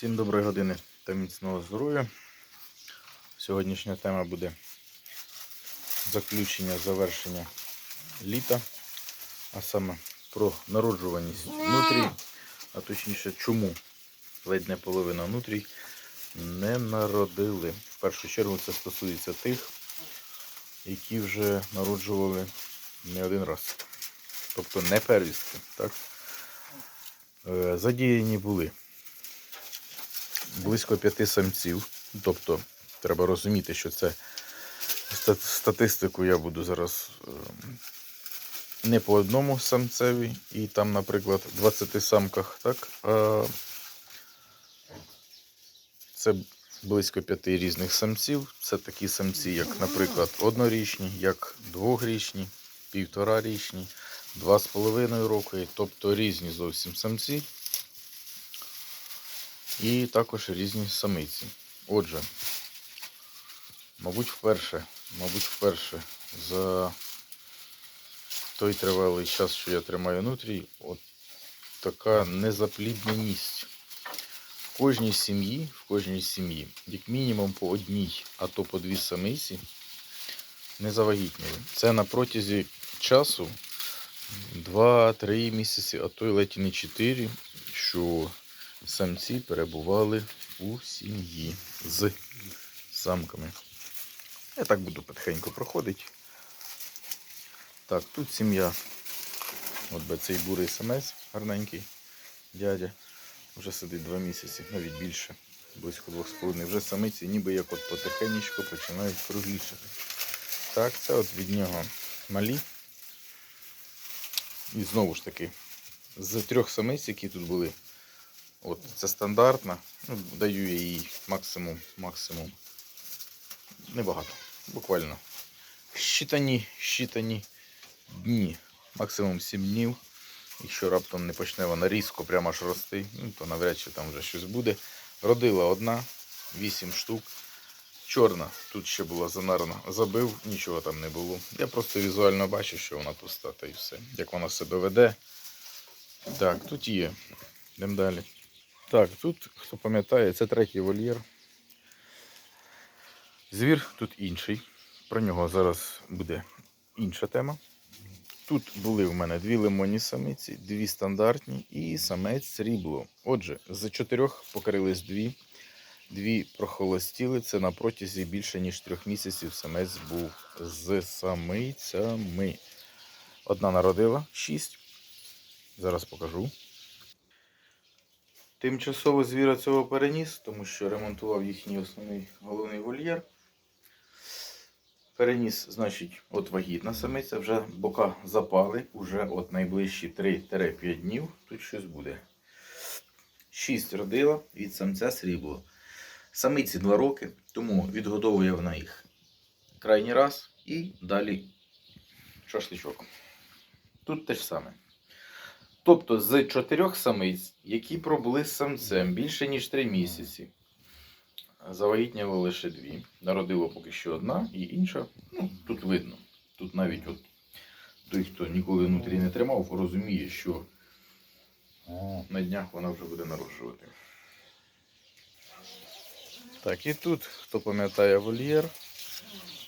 Всім доброї години та міцного здоров'я. Сьогоднішня тема буде заключення завершення літа, а саме про народжуваність нутрій, а точніше, чому ледь не половина нутрій не народили. В першу чергу це стосується тих, які вже народжували не один раз. Тобто не первістки. Так? Е, Задіяні були близько п'яти самців. Тобто, треба розуміти, що це ста- статистику я буду зараз е, не по одному самцеві, і там, наприклад, 20 самках, так? А це близько п'яти різних самців. Це такі самці, як, наприклад, однорічні, як двохрічні, півторарічні, два з половиною роки, тобто різні зовсім самці і також різні самиці. Отже, мабуть, вперше, мабуть, вперше за той тривалий час, що я тримаю нутрій, от така незаплідненість. В кожній сім'ї, в кожній сім'ї, як мінімум по одній, а то по дві самиці не завагітніли. Це на протязі часу 2-3 місяці, а то й ледь не 4, що самці перебували у сім'ї з самками. Я так буду потихеньку проходити. Так, тут сім'я. От би цей бурий самець гарненький дядя. Вже сидить 2 місяці, навіть більше, близько 2,5. Вже самиці ніби як от потихеньку починають круглішати. Так, це от від нього малі. І знову ж таки, з трьох самиць, які тут були, От, це стандартна. Ну, даю я їй максимум, максимум. Небагато. Буквально. Щитані, щитані дні. Максимум 7 днів. Якщо раптом не почне вона різко прямо аж рости, ну, то навряд чи там вже щось буде. Родила одна, 8 штук. Чорна, тут ще була занарна. Забив, нічого там не було. Я просто візуально бачу, що вона пуста, та і все. Як вона себе веде. Так, тут є. Йдемо далі. Так, тут, хто пам'ятає, це третій вольєр. Звір тут інший. Про нього зараз буде інша тема. Тут були в мене дві лимонні самиці, дві стандартні і самець срібло. Отже, з чотирьох покрились дві, дві прохолостіли. Це на протязі більше ніж трьох місяців самець був з самицями. Одна народила шість. Зараз покажу. Тимчасово звіра цього переніс, тому що ремонтував їхній основний головний вольєр. Переніс, значить, от вагітна самиця, вже бока запали, уже от найближчі 3-5 днів тут щось буде. 6 родила від самця срібло. Самиці 2 роки, тому відгодовує вона їх крайній раз і далі шашличок. Тут те ж саме. Тобто з чотирьох самиць, які пробули з самцем більше ніж три місяці, завагітняло лише дві. Народило поки що одна і інша. Ну, тут видно. Тут навіть от той, хто ніколи внутрі не тримав, розуміє, що на днях вона вже буде народжувати. Так, і тут, хто пам'ятає вольєр,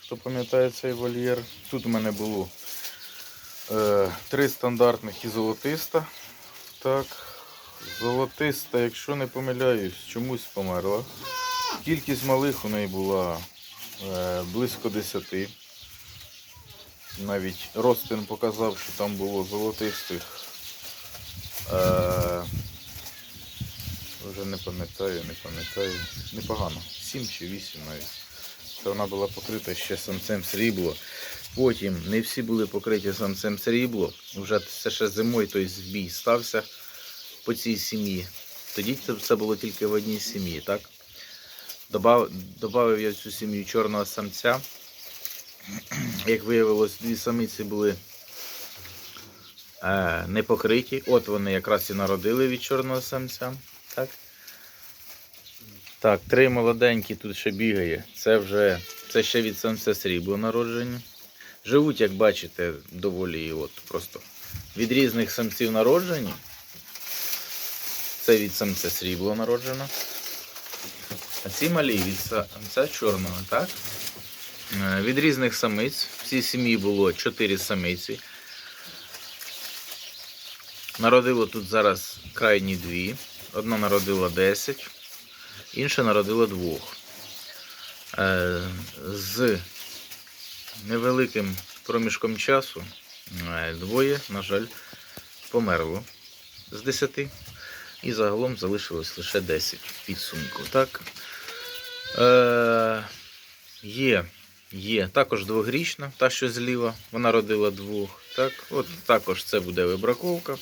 хто пам'ятає цей вольєр, тут у мене було Три стандартних і золотиста. Так, золотиста, якщо не помиляюсь, чомусь померла. Кількість малих у неї була е, близько 10. Навіть Ростин показав, що там було золотистих. Е, вже не пам'ятаю, не пам'ятаю. Непогано. 7 чи 8 навіть. Це вона була покрита ще самцем срібло. Потім не всі були покриті самцем срібло. Вже це ще зимою той збій стався по цій сім'ї. Тоді це було тільки в одній сім'ї, так? Добавив я цю сім'ю чорного самця. Як виявилось, дві самиці були е, не покриті. От вони якраз і народили від чорного самця. Так, так три молоденькі тут ще бігає. Це вже це ще від самця срібло народження. Живуть, як бачите, доволі от просто від різних самців народжені. Це від самця срібло народжено. А ці малі від самця чорного, так? Е, Від різних самиць. В цій сім'ї було 4 самиці. Народило тут зараз крайні дві. Одна народила 10, інша народила двох. Е, З невеликим проміжком часу двоє, на жаль, померло з 10. І загалом залишилось лише 10 в підсумку. Так? Е, є, є також двогрічна, та, що зліва, вона родила двох. Так? От також це буде вибраковка.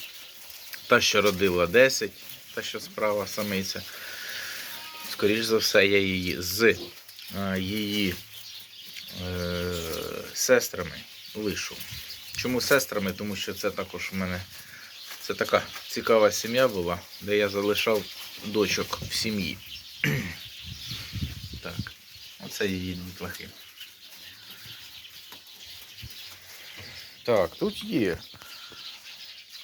Та, що родила 10, та, що справа самиця. Скоріш за все, я її з е, її е, сестрами лишу. Чому сестрами? Тому що це також у мене це така цікава сім'я була, де я залишав дочок в сім'ї. Так, оце її дітлахи. Так, тут є.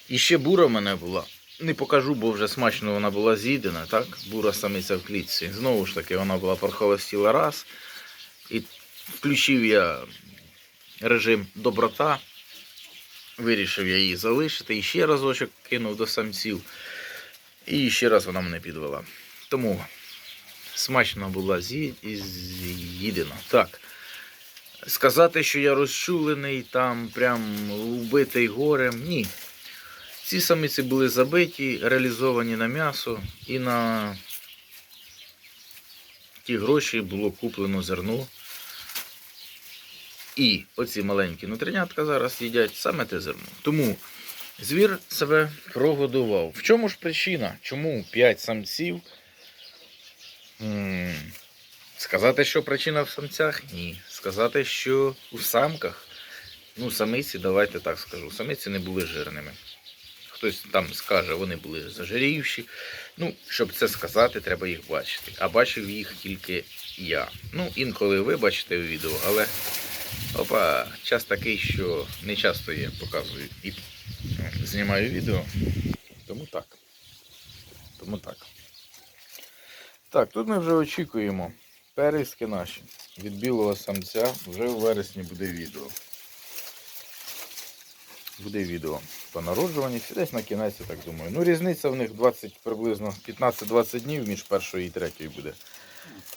І ще бура в мене була. Не покажу, бо вже смачно вона була з'їдена, так? Бура самиця в клітці. Знову ж таки, вона була порхолостіла раз. І включив я режим доброта. Вирішив я її залишити і ще разочок кинув до самців. І ще раз вона мене підвела. Тому смачно була з'їдена. Так. Сказати, що я розчулений, там прям вбитий горем. Ні. Ці самиці були забиті, реалізовані на м'ясо і на ті гроші було куплено зерно. І оці маленькі нутринятка зараз їдять саме те зерно. Тому звір себе прогодував. В чому ж причина? Чому 5 самців? Сказати, що причина в самцях? Ні. Сказати, що у самках, ну, самиці, давайте так скажу, самиці не були жирними. Хтось там скаже, вони були зажирівші. Ну, щоб це сказати, треба їх бачити. А бачив їх тільки я. Ну, інколи ви бачите в відео, але опа, час такий, що не часто я показую і знімаю відео. Тому так. Тому так. Так, тут ми вже очікуємо периски наші від білого самця. Вже в вересні буде відео. Буде відео по народжуванні. Десь на кінець, я так думаю. Ну, різниця в них 20, приблизно 15-20 днів між першою і третьою буде.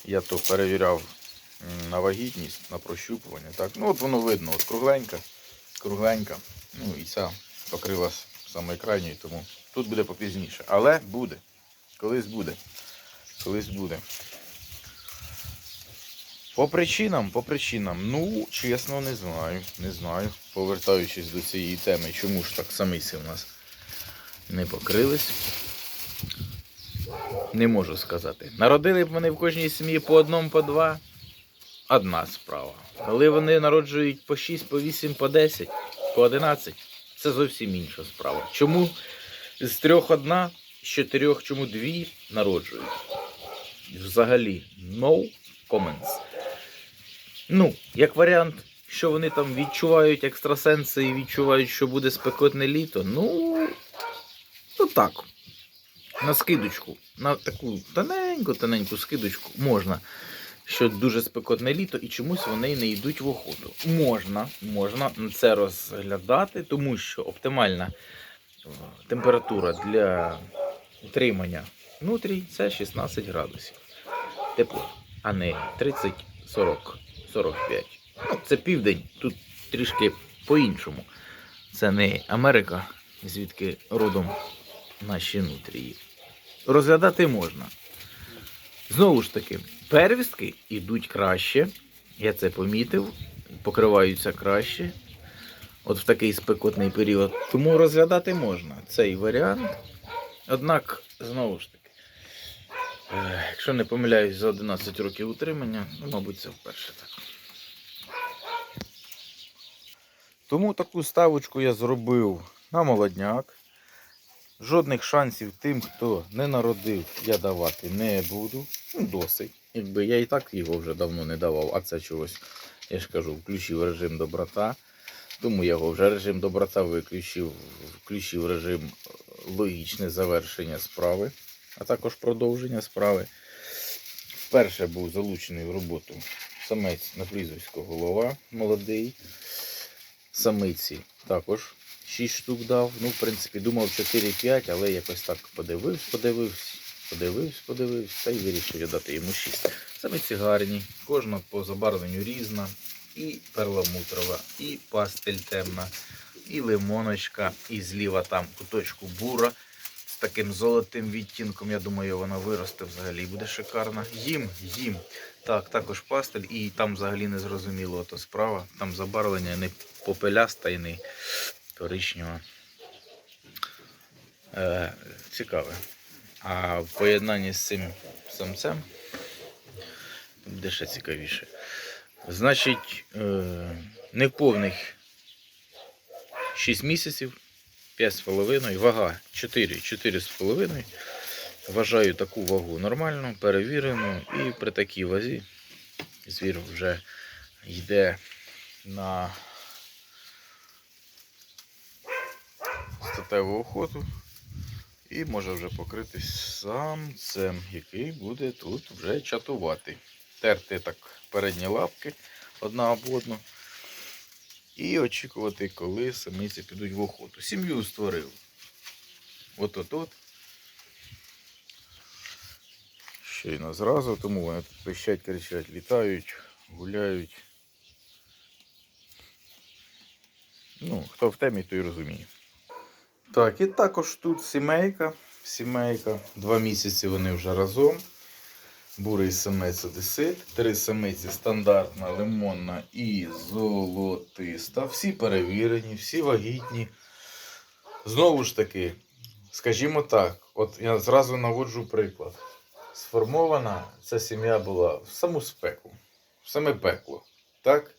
Я то перевіряв на вагітність, на прощупування. Так. Ну, от воно видно, от кругленька, кругленька. Ну і ця покрилась саме крайньою, тому тут буде попізніше. Але буде. Колись буде. Колись буде. По причинам, по причинам. Ну, чесно, не знаю. Не знаю. Повертаючись до цієї теми, чому ж так самиці в нас не покрились. Не можу сказати. Народили б вони в кожній сім'ї по одному, по два. Одна справа. Коли вони народжують по 6, по 8, по 10, по 11, це зовсім інша справа. Чому з трьох одна, з чотирьох чому дві народжують? Взагалі, no comments. Ну, як варіант, що вони там відчувають екстрасенси і відчувають, що буде спекотне літо, ну, ну так. На скидочку, на таку тоненьку-тоненьку скидочку можна, що дуже спекотне літо, і чомусь вони не йдуть в охоту. Можна, можна це розглядати, тому що оптимальна е, температура для утримання внутрі це 16 градусів. Тепло, а не 30, 40, 45. Ну, це південь, тут трішки по-іншому. Це не Америка, звідки родом наші нутрії. Розглядати можна. Знову ж таки, первістки йдуть краще. Я це помітив, покриваються краще. От в такий спекотний період. Тому розглядати можна цей варіант. Однак, знову ж таки, е, якщо не помиляюсь, за 11 років утримання, ну, мабуть, це вперше так. Тому таку ставочку я зробив на молодняк. Жодних шансів тим, хто не народив, я давати не буду. Ну, досить. Якби я і так його вже давно не давав, а це чогось, я ж кажу, включив режим доброта. Тому я його вже режим доброта виключив, включив режим е, логічне завершення справи, а також продовження справи. вперше був залучений в роботу самець на прізвисько голова молодий. Самиці також 6 штук дав. Ну, в принципі, думав 4-5, але якось так подивився, подивився, подивився, подивився, та й вирішив дати йому 6. Самиці гарні, кожна по забарвленню різна. І перламутрова, і пастель темна, і лимоночка, і зліва там куточку бура з таким золотим відтінком. Я думаю, вона виросте взагалі буде шикарна. Їм, їм. Так, також пастель, і там взагалі не зрозуміло ото справа. Там забарвлення не попеляста і не коричнева. Е, цікаве. А в поєднанні з цим самцем буде ще цікавіше. Значить, е, неповних 6 місяців, 5,5, вага 4, 4,5. Вважаю таку вагу нормальну, перевірену, і при такій вазі звір вже йде на статеву охоту і може вже покритись самцем, який буде тут вже чатувати. Терти так передні лапки одна об одну. І очікувати, коли самиці підуть в охоту. Сім'ю створив. От-от-от. Щойно зразу, тому вони тут пищать, кричать, літають, гуляють. Ну, хто в темі, той розуміє. Так, і також тут сімейка. Сімейка. Два місяці вони вже разом. Бурий самець одесит. Три самиці стандартна, лимонна і золотиста. Всі перевірені, всі вагітні. Знову ж таки, скажімо так, от я зразу наводжу приклад. Сформована ця сім'я була в саму спеку, в саме пекло. Так?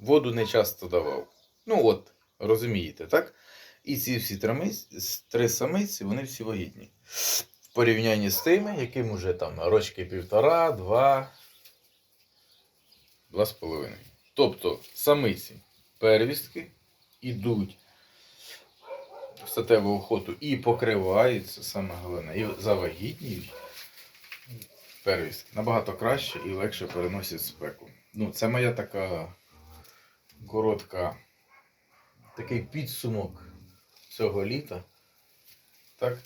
Воду не часто давав. Ну от, розумієте, так? І ці всі три самиці, вони всі вагітні. В порівнянні з тими, яким уже там рочки півтора, два, два з половиною. Тобто самиці первістки ідуть в статеву охоту і покриваються, саме головне, і завагітніють первістки. Набагато краще і легше переносять спеку. Ну, це моя така коротка, такий підсумок цього літа. Так?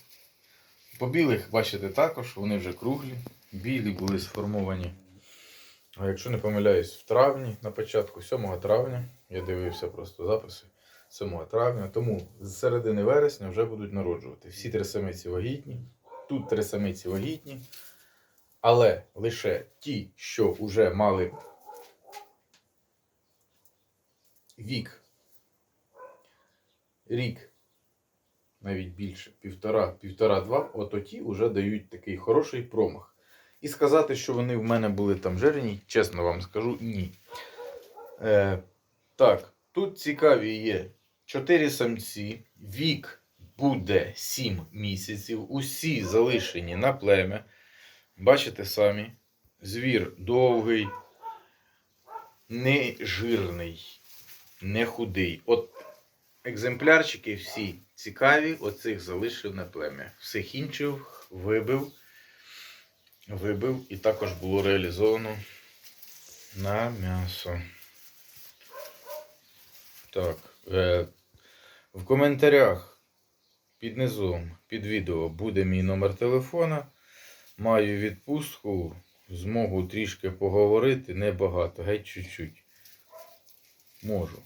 По білих, бачите, також, вони вже круглі. Білі були сформовані. А якщо не помиляюсь, в травні, на початку 7 травня, я дивився просто записи 7 травня, тому з середини вересня вже будуть народжувати. Всі три самиці вагітні, тут три самиці вагітні, але лише ті, що вже мали вік, рік навіть більше, півтора, півтора-два, ото ті вже дають такий хороший промах. І сказати, що вони в мене були там жирні, чесно вам скажу, ні. Е, так, тут цікаві є чотири самці, вік буде 7 місяців, усі залишені на плем'я. Бачите самі, звір довгий, не жирний, не худий. От екземплярчики всі цікаві, оцих залишив на плем'я. Всіх інших вибив, вибив і також було реалізовано на м'ясо. Так, е, в коментарях під низом, під відео буде мій номер телефона. Маю відпустку, змогу трішки поговорити, небагато, геть чуть-чуть. Можу.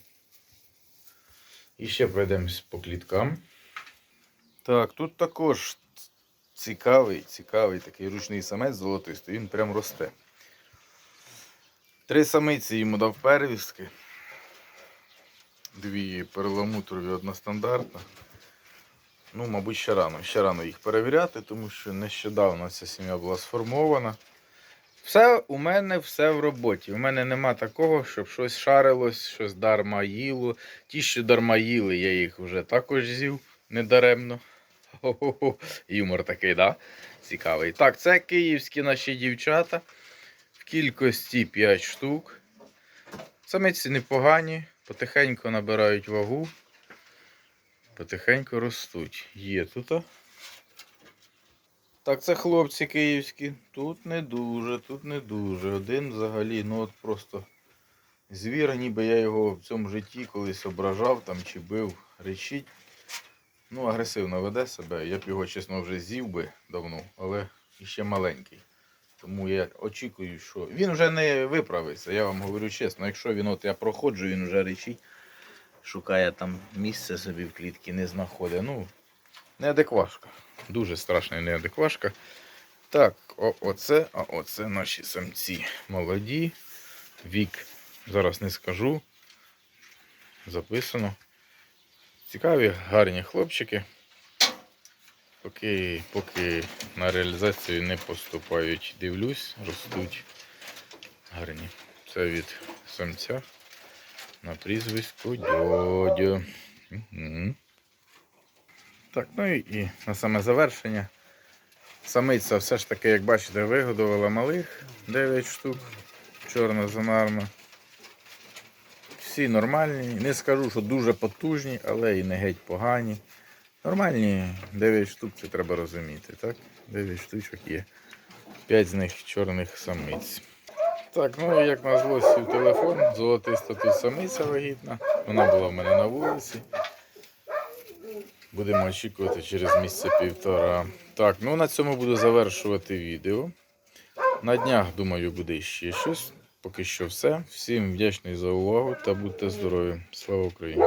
І ще пройдемось по кліткам. Так, тут також цікавий, цікавий такий ручний самець золотистий, він прям росте. Три самиці йому дав первістки. Дві перламутрові, одна стандартна. Ну, мабуть, ще рано. Ще рано їх перевіряти, тому що нещодавно ця сім'я була сформована. Все у мене все в роботі. У мене нема такого, щоб щось шарилось, щось дарма їло. Ті, що дарма їли, я їх вже також з'їв недаремно. Хо-хо-хо. Юмор такий, да? Цікавий. Так, це київські наші дівчата. В кількості 5 штук. Самиці непогані, потихеньку набирають вагу. Потихеньку ростуть. Є тут. Так, це хлопці київські. Тут не дуже, тут не дуже. Один взагалі, ну от просто звір, ніби я його в цьому житті колись ображав там чи бив, речить. Ну, агресивно веде себе. Я б його, чесно, вже з'їв би давно, але ще маленький. Тому я очікую, що він вже не виправиться, я вам говорю чесно. Якщо він от я проходжу, він вже речить, шукає там місце собі в клітці, не знаходить. Ну, неадеквашка. Дуже страшна неадеквашка. Так, о, оце, а оце наші самці молоді. Вік. Зараз не скажу. Записано. Цікаві, гарні хлопчики. Поки, поки на реалізацію не поступають, дивлюсь, ростуть гарні. Це від самця на прізвисько Дьодьо. Мгм. Так, ну і, і на саме завершення. Самиця все ж таки, як бачите, вигодувала малих 9 штук. Чорна занарна. Всі нормальні. Не скажу, що дуже потужні, але і не геть погані. Нормальні 9 штук, це треба розуміти, так? 9 штучок є. 5 з них чорних самиць. Так, ну і як назло сів телефон, золотиста тут самиця вагітна. Вона була в мене на вулиці. Будемо очікувати через місяця півтора. Так, ну на цьому буду завершувати відео. На днях, думаю, буде ще щось. Поки що все. Всім вдячний за увагу та будьте здорові. Слава Україні!